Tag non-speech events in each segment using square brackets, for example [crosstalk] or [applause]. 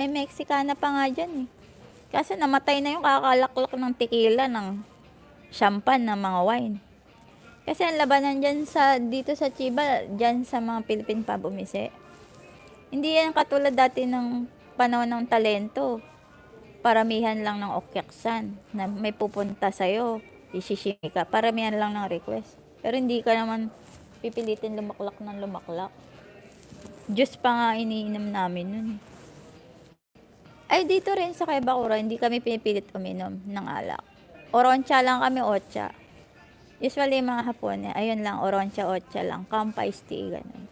May Mexicana pa nga dyan eh. Kasi namatay na yung kakalaklak ng tequila, ng champagne, ng mga wine. Kasi ang labanan dyan sa, dito sa Chiba, dyan sa mga Philippine pub umise. Hindi yan katulad dati ng panahon ng talento. Paramihan lang ng okyaksan na may pupunta sa'yo, isishimi ka. Paramihan lang ng request. Pero hindi ka naman pipilitin lumaklak ng lumaklak. Diyos pa nga iniinom namin nun. eh. Ay, dito rin sa Kaibakura, hindi kami pinipilit uminom ng alak. Oroncha lang kami, otcha. Usually, mga Hapon, ayun lang, oroncha, otcha lang. Kampai tea, ganun.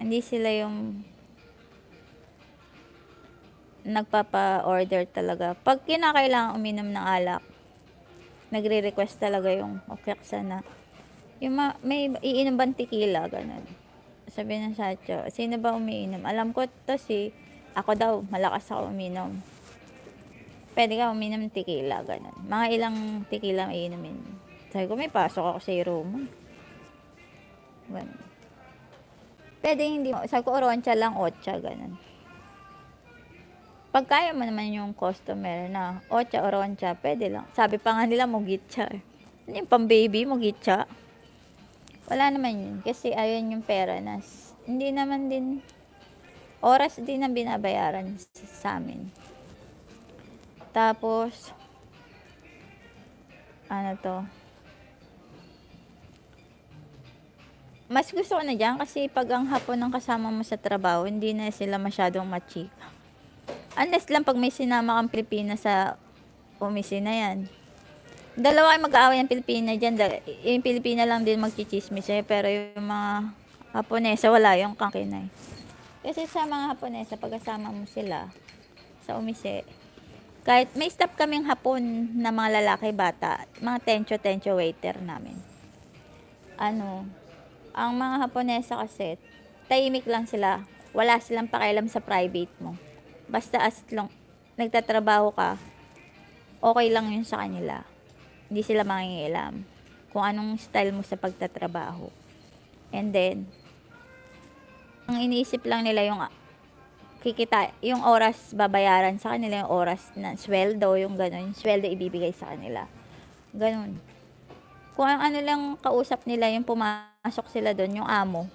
Hindi sila yung nagpapa-order talaga. Pag kinakailangan uminom ng alak, nagre-request talaga yung okyaksa na yung ma- may iinom bang tequila, ganun. Sabi ng Sacho, sino ba umiinom? Alam ko to si, ako daw, malakas ako uminom. Pwede ka uminom ng tequila, ganun. Mga ilang tequila ang iinumin. Sabi ko, may pasok ako sa room. Ganun. Pwede hindi mo. Sabi ko, oroncha lang, otcha, ganun. Pag kaya mo naman yung customer na otcha, oroncha, pwede lang. Sabi pa nga nila, mugitcha. Ano yung pang baby, mugitcha? Wala naman yun. Kasi ayun yung pera na hindi naman din oras din ang binabayaran sa amin. Tapos ano to? Mas gusto ko na dyan kasi pag ang hapon ng kasama mo sa trabaho, hindi na sila masyadong machika. Unless lang pag may sinama kang Pilipina sa omisina yan. Dalawa ay mag-aaway ng Pilipina dyan. Yung Pilipina lang din magchichismis eh. Pero yung mga Haponesa, wala yung kakinay. Kasi sa mga Haponesa, pagkasama mo sila sa umise, kahit may staff kaming hapon na mga lalaki bata, mga tencho-tencho waiter namin. Ano, ang mga Haponesa kasi, tahimik lang sila. Wala silang pakialam sa private mo. Basta as long nagtatrabaho ka, okay lang yun sa kanila. Hindi sila mangingialam kung anong style mo sa pagtatrabaho. And then, ang iniisip lang nila yung ah, kikita, yung oras babayaran sa kanila, yung oras na sweldo, yung gano'n, yung sweldo ibibigay sa kanila. Ganun. Kung ang ano lang kausap nila, yung pumasok sila doon, yung amo,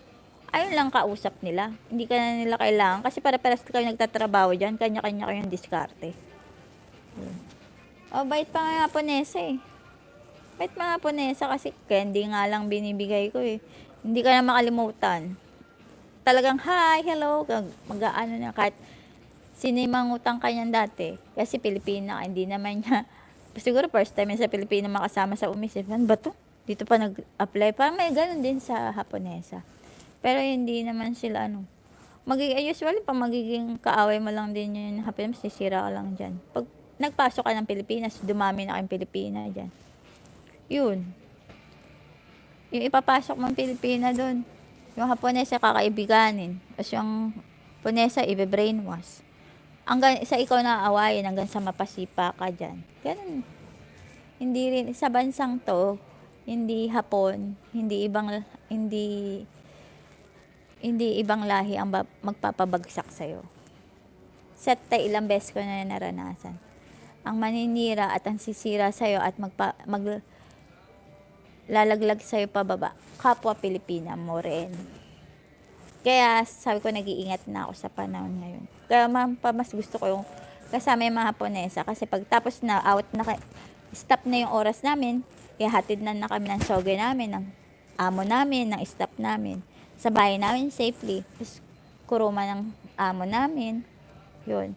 ayun lang kausap nila. Hindi ka na nila kailangan. Kasi para-paras kayo nagtatrabaho dyan, kanya-kanya kayong diskarte. Oh, bait pa nga Japonesa eh. Bait mga Japonesa kasi candy nga lang binibigay ko eh. Hindi ka na makalimutan. Talagang hi, hello, mag-ano na kahit sino yung mangutang kanyan dati. Kasi Pilipina, hindi naman niya, [laughs] siguro first time sa Pilipina makasama sa umisip. Ano ba to? Dito pa nag-apply. Parang may ganun din sa Japonesa. Pero hindi naman sila ano. Magiging, usually pa magiging kaaway mo lang din yun. Happy sisira ka lang dyan. Pag nagpasok ka ng Pilipinas, dumami na kayong Pilipina dyan. Yun. Yung ipapasok mong Pilipina doon. Yung Haponesa kakaibiganin. Tapos yung Haponesa ibe-brainwash. Hanggang sa ikaw na aawayin hanggang sa mapasipa ka dyan. Ganun. Hindi rin, sa bansang to, hindi Hapon, hindi ibang, hindi, hindi ibang lahi ang ba- magpapabagsak sa'yo. Set tayo ilang beses ko na naranasan. Ang maninira at ang sisira sa'yo at magpa, mag, lalaglag sa'yo pababa. Kapwa Pilipina mo rin. Kaya sabi ko nag-iingat na ako sa panahon ngayon. Kaya ma'am, pa mas gusto ko yung kasama yung mga Haponesa kasi pag tapos na out na stop na yung oras namin, ihatid na na kami ng soge namin, ng amo namin, ng staff namin. Sa bahay namin safely. Tapos kuruma ng amo namin. Yun.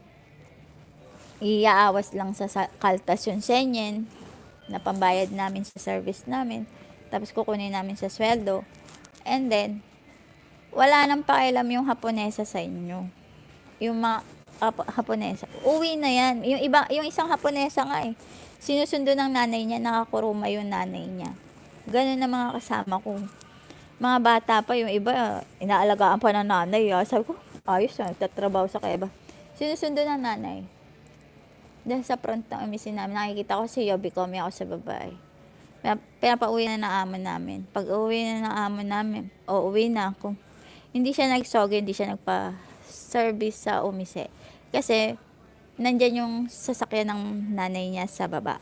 Iaawas lang sa kaltas yung senyen na pambayad namin sa service namin. Tapos kukunin namin sa sweldo. And then, wala nang pakialam yung Haponesa sa inyo. Yung mga Hap- Haponesa. Uwi na yan. Yung, iba, yung isang Haponesa nga eh. Sinusundo ng nanay niya, nakakuruma yung nanay niya. Ganun na mga kasama ko. Mga bata pa, yung iba, inaalagaan pa ng nanay. Ah. Sabi ko, ayos na, nagtatrabaho sa kaiba. Sinusundo ng nanay. Dahil sa front ng emisin namin, nakikita ko si Yobi Komi ako sa babae. Pina- Pinapauwi na ng amo namin. Pag uwi na ng amo namin, o uwi na ako. Hindi siya nagsoge, hindi siya nagpa service sa Umise. Kasi, nandyan yung sasakyan ng nanay niya sa baba.